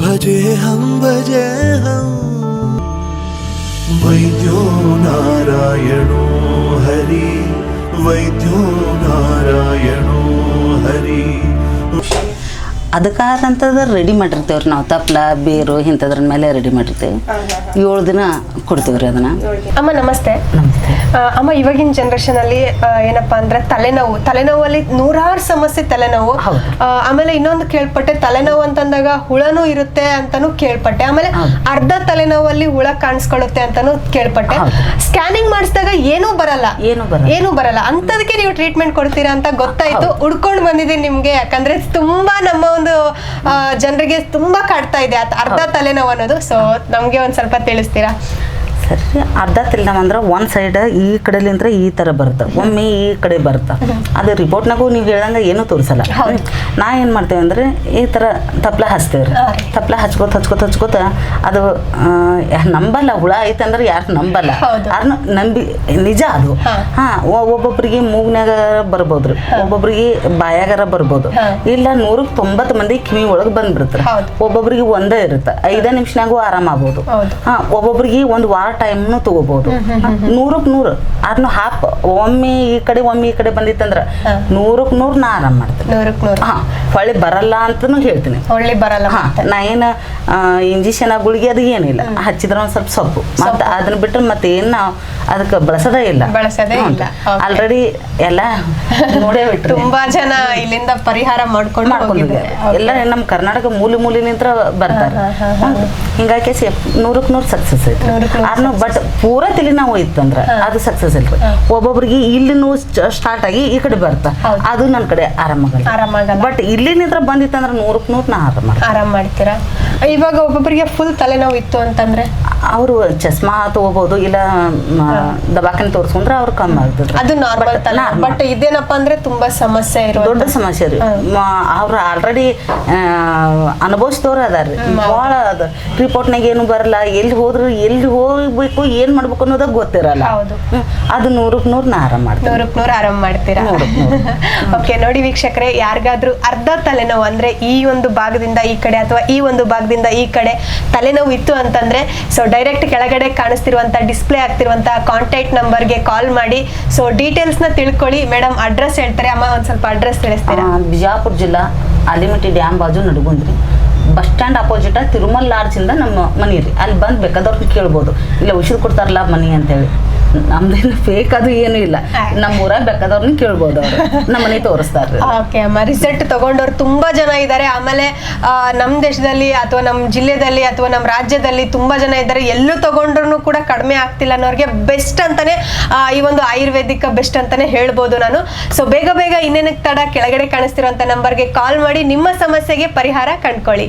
भजे हम भजे हम। वैद्यो नारायणो हरि वैद्यो नारायणो हरि। ಅದಕ್ಕಾದಂಥದ್ದು ರೆಡಿ ಮಾಡಿರ್ತೇವ್ರಿ ನಾವು. ತಪ್ಲ ಬೇರು ಇಂಥದ್ರ ಮೇಲೆ ರೆಡಿ ಮಾಡಿರ್ತೇವೆ. ಏಳು ದಿನ ಕೊಡ್ತೇವ್ರಿ ಅದನ್ನ. ಅದನ್ನು ಅಮ್ಮ ನಮಸ್ತೆ. ನಮಸ್ತೆ. ಅಮ್ಮ ಇವಾಗಿನ ಜನರೇಷನ್ ಅಲ್ಲಿ ಏನಪ್ಪಾ ಅಂದ್ರೆ ತಲೆನೋವು. ತಲೆನೋವಲ್ಲಿ ನೂರಾರು ಸಮಸ್ಯೆ ತಲೆನೋವು. ಆ, ಆಮೇಲೆ ಇನ್ನೊಂದು ಕೇಳ್ಪಟ್ಟೆ ತಲೆನೋವು ಅಂತಂದಾಗ ಹುಳನೂ ಇರುತ್ತೆ ಅಂತಾನು ಕೇಳ್ಪಟ್ಟೆ. ಆಮೇಲೆ. ಅರ್ಧ ತಲೆನೋವಲ್ಲಿ ಹುಳ ಕಾಣಿಸ್ಕೊಳ್ಳುತ್ತೆ ಅಂತಾನು ಕೇಳ್ಪಟ್ಟೆ. ಸ್ಕ್ಯಾನಿಂಗ್ ಮಾಡಿಸಿದಾಗ ಏನು ಬರಲ್ಲ. ಏನೂ ಬರಲ್ಲ. ಏನೂ ಬರಲ್ಲ. ಅಂತದಕ್ಕೆ ನೀವು ಟ್ರೀಟ್ಮೆಂಟ್ ಕೊಡ್ತೀರಾ ಅಂತ ಗೊತ್ತಾಯ್ತು. ಹುಡ್ಕೊಂಡು ಬಂದಿದ್ದೀನಿ ನಿಮ್ಗೆ. ಯಾಕಂದ್ರೆ ತುಂಬಾ ನಮ್ಮ ಒಂದು ಜನರಿಗೆ ತುಂಬಾ ಕಾಡ್ತಾ ಇದೆ. ಅರ್ಧ ತಲೆನೋವು ಅನ್ನೋದು. ಸೊ ನಮ್ಗೆ ಒಂದ್ ಸ್ವಲ್ಪ ತಿಳಿಸ್ತೀರಾ? ಸರಿ. ಅರ್ಧ ತಿಳ್ನವ ಅಂದ್ರೆ ಒಂದು ಸೈಡ್ ಈ ಕಡೆಲಿಂದ್ರ ಈ ಥರ ಬರುತ್ತೆ. ಒಮ್ಮೆ ಈ ಕಡೆ ಬರುತ್ತೆ. ಅದು ರಿಪೋರ್ಟ್ನಾಗೂ ನೀವು ಹೇಳ್ದಂಗೆ ಏನೂ ತೋರಿಸಲ್ಲ. ನಾ ಏನು ಮಾಡ್ತೇವೆ ಅಂದ್ರೆ ಈ ಥರ ತಪ್ಲ ಹಚ್ತೇವೆ ರೀ. ತಪ್ಲ ಹಚ್ಕೋತ ಹಚ್ಕೋತ ಹಚ್ಕೋತ ಅದು ನಂಬಲ್ಲ ಹುಳ ಐತೆ ಅಂದ್ರೆ ಯಾರು ನಂಬಲ್ಲ. ಹೌದು. ಯಾರನ್ನ ನಂಬಿ ನಿಜ ಅದು. ಹಾ. ಒಬ್ಬೊಬ್ಬರಿಗೆ ಮೂಗ್ನಾಗ ಬರ್ಬೋದು ರೀ ಬರ್ಬೋದ್ರಿ. ಒಬ್ಬೊಬ್ರಿಗೆ ಬಾಯಾಗಾರ ಬರ್ಬೋದು. ಇಲ್ಲ ನೂರಕ್ಕೆ ತೊಂಬತ್ತು ಮಂದಿ ಕಿವಿ ಒಳಗೆ ಬಂದ್ಬಿಡ್ತಾರೆ. ಒಬ್ಬೊಬ್ಬರಿಗೆ ಒಬ್ಬೊಬ್ರಿಗೆ ಒಂದೇ ಇರುತ್ತೆ. ಐದೇ ನಿಮಿಷನಾಗೂ ಆರಾಮ ಆಗ್ಬೋದು. ಹಾ ಒಬ್ಬೊಬ್ರಿಗೆ ಒಂದು ವಾರ ಟೈಮ್ನು ತಗೋಬಹುದು ನೂರಕ್ ನೂರು. ಅದನ್ನ ಹಾಪ್ ಒಮ್ಮೆ ಈ ಕಡೆ ಒಮ್ಮೆ ಈ ಕಡೆ ಬಂದಿತ್ತಂದ್ರ ನೂರಕ್ ನೂರ್ ನಾ ಆರಾಮ್ ಮಾಡ್ತೇನೆ. ಹಾ ಹೊಳ್ಳಿ ಬರಲ್ಲ ಅಂತನೂ ಹೇಳ್ತೀನಿ. ಹೊಳ್ಳಿ ಬರಲ್ಲ ಹಾ. ನಾ ಏನ ಇಂಜೆಕ್ಷನ್ ಗುಳಿಗೆ ಅದು ಏನಿಲ್ಲ ಹಚ್ಚಿದ್ರ ಒಂದ್ ಸ್ವಲ್ಪ ಸೊಪ್ಪು. ಮತ್ತೆ ಅದನ್ನ ಬಿಟ್ಟರೆ ಮತ್ತೆ ಏನ್ ನಾವು ಅದಕ್ಕೆ ಬಳಸದೇ ಇಲ್ಲ. ಬಳಸದೇ ಇಲ್ಲ. ಆಲ್ರೆಡಿ ಎಲ್ಲ ನೋಡೇ ಬಿಟ್ಟು ತುಂಬಾ ಜನ ಇಲ್ಲಿಂದ ಪರಿಹಾರ ಮಾಡ್ಕೊಂಡು ಮಾಡ್ಕೊಂಡಿದ್ದಾರೆ ಎಲ್ಲ ನಮ್ಮ ಕರ್ನಾಟಕ ಮೂಲೆ ಮೂಲಿನಿಂತ್ರ ಬರ್ತಾರೆ. ಹಿಂಗಾಕೆ ಸೇಫ್. ಹಿಂಗಾಗಿ ನೂರಕ್ಕೆ ನೂರು ಸಕ್ಸಸ್ ಐತಿ ಅದನ್ನು ಬಟ್ ಪೂರ ತಲೆ ನಾವು ಇತ್ತಂದ್ರೆ ಅದು ಸಕ್ಸಸ್ ಇಲ್ರಿ. ಒಬ್ಬೊಬ್ರಿಗೆ ಇಲ್ಲಿ ನೋವು ಸ್ಟಾರ್ಟ್ ಆಗಿ ಈ ಕಡೆ ಬರ್ತಾ. ಅದು ನನ್ನ ಕಡೆ ಆರಾಮಾಗಲ್ಲ ಆರಾಮಾಗಲ್ಲ. ಬಟ್ ಇಲ್ಲಿನಿದ್ರ ಬಂದಿತ್ತಂದ್ರೆ ನೂರಕ್ಕೆ ನೂರು ನಾ ಆರಾಮ ಆರಾಮ್ ಮಾಡ್ತೀರಾ? ಇವಾಗ ಒಬ್ಬೊಬ್ಬರಿಗೆ ಫುಲ್ ತಲೆನೋವು ಇತ್ತು ಅಂತಂದ್ರೆ? ಅವರು ಚಸ್ಮಾ ತಗೋಬಹುದು ಇಲ್ಲ ದವಾಖಾನೆ ತೋರಿಸ್ಕೊಂಡ್ರೆ ಅವ್ರು ಕಮ್ಮಿ ಆಗ್ತದೆ ಅದು ನಾರ್ಮಲ್ ಬಟ್ ಇದೇನಪ್ಪ ಅಂದ್ರೆ ತುಂಬಾ ಸಮಸ್ಯೆ ಇರೋ ದೊಡ್ಡ ಸಮಸ್ಯೆ ರೀ. ಅವ್ರು ಆಲ್ರೆಡಿ ಅನುಭವಿಸಿದವ್ರು ಅದಾರ್ರಿ. ಭಾಳ ಅದ. ರಿಪೋರ್ಟ್ನಾಗ ಏನು ಬರಲ್ಲ. ಎಲ್ಲಿ ಹೋದ್ರು ಎಲ್ಲಿ ಹೋಗ್ಬೇಕು ಏನ್ ಮಾಡ್ಬೇಕು ಅನ್ನೋದ ಗೊತ್ತಿರಲ್ಲ. ಅದು ನೂರಕ್ಕೆ ನೂರು ನಾ ಆರಾಮ ಮಾಡ್ತೀನಿ. ನೂರಕ್ಕೆ ನೂರು ಆರಾಮ್ ಮಾಡ್ತೀರಾ. ಓಕೆ ನೋಡಿ ವೀಕ್ಷಕರೆ ಯಾರಿಗಾದ್ರೂ ಅರ್ಧ ತಲೆನೋವು ಅಂದ್ರೆ ಈ ಒಂದು ಭಾಗದಿಂದ ಈ ಕಡೆ ಅಥವಾ ಈ ಒಂದು ಭಾಗದಿಂದ ಈ ಕಡೆ ತಲೆನೋವು ಇತ್ತು ಅಂತಂದ್ರೆ ಸೊ ಡೈರೆಕ್ಟ್ ಕೆಳಗಡೆ ಕಾಣಿಸ್ತಿರುವಂತ ಡಿಸ್ಪ್ಲೇ ಆಗ್ತಿರುವಂತ ಕಾಂಟ್ಯಾಕ್ಟ್ ನಂಬರ್ಗೆ ಕಾಲ್ ಮಾಡಿ. ಸೊ ಡೀಟೇಲ್ಸ್ನ ತಿಳ್ಕೊಳ್ಳಿ. ಮೇಡಮ್ ಅಡ್ರೆಸ್ ಹೇಳ್ತಾರೆ. ಅಮ್ಮ ಒಂದ್ ಸ್ವಲ್ಪ ಅಡ್ರೆಸ್ ತಿಳಿಸ್ತೀರಾ? ಬಿಜಾಪುರ್ ಬಿಜಾಪುರ ಜಿಲ್ಲಾ ಅಲಿಮಿಟಿ ಡ್ಯಾಮ್ ಬಾಜು ನಡುಗುಂದ್ರಿ. ಬಸ್ ಸ್ಟ್ಯಾಂಡ್ ಅಪೋಸಿಟ್ ತಿರುಮಲ್ ಲಾಡ್ಜಿಂದ ನಮ್ಮ ಮನೆ ರೀ ಅಲ್ಲಿ ಬಂದು ಬೇಕಾದವ್ರನ್ನ ಕೇಳ್ಬೋದು. ಇಲ್ಲ ಉಸಿರು ಕೊಡ್ತಾರಲ್ಲ ಮನಿ ಅಂತೇಳಿ. ನಮ್ದೇನು ಫೇಕ್ ಅದು ಏನು ಇಲ್ಲ. ನಮ್ಮ ಊರಾಗ ಬೇಕಾದವ್ರನ್ನ ಕೇಳ್ಬೋದು ಅವ್ರು. ನಮ್ಮ ಮನೆ ತೋರಿಸ್ತಾರೆ ಓಕೆ ಅಮ್ಮ ರಿಸಲ್ಟ್ ತಗೊಂಡವ್ರು ತುಂಬಾ ಜನ ಇದ್ದಾರೆ ಆಮೇಲೆ ನಮ್ಮ ದೇಶದಲ್ಲಿ ಅಥವಾ ನಮ್ಮ ಜಿಲ್ಲೆದಲ್ಲಿ ಅಥವಾ ನಮ್ಮ ರಾಜ್ಯದಲ್ಲಿ ತುಂಬಾ ಜನ ಇದ್ದಾರೆ ಎಲ್ಲೂ ತಗೊಂಡ್ರು ಕೂಡ ಕಡಿಮೆ ಆಗ್ತಿಲ್ಲ ಅನ್ನೋರಿಗೆ ಬೆಸ್ಟ್ ಅಂತಾನೆ ಈ ಒಂದು ಆಯುರ್ವೇದಿಕ ಬೆಸ್ಟ್ ಅಂತಾನೆ ಹೇಳ್ಬೋದು ನಾನು. ಸೊ ಬೇಗ ಬೇಗ ಇನ್ನೇನಕ್ಕೆ ತಡ ಕೆಳಗಡೆ ಕಾಣಿಸ್ತಿರುವಂತ ನಂಬರ್ಗೆ ಕಾಲ್ ಮಾಡಿ. ನಿಮ್ಮ ಸಮಸ್ಯೆಗೆ ಪರಿಹಾರ ಕಂಡ್ಕೊಳ್ಳಿ.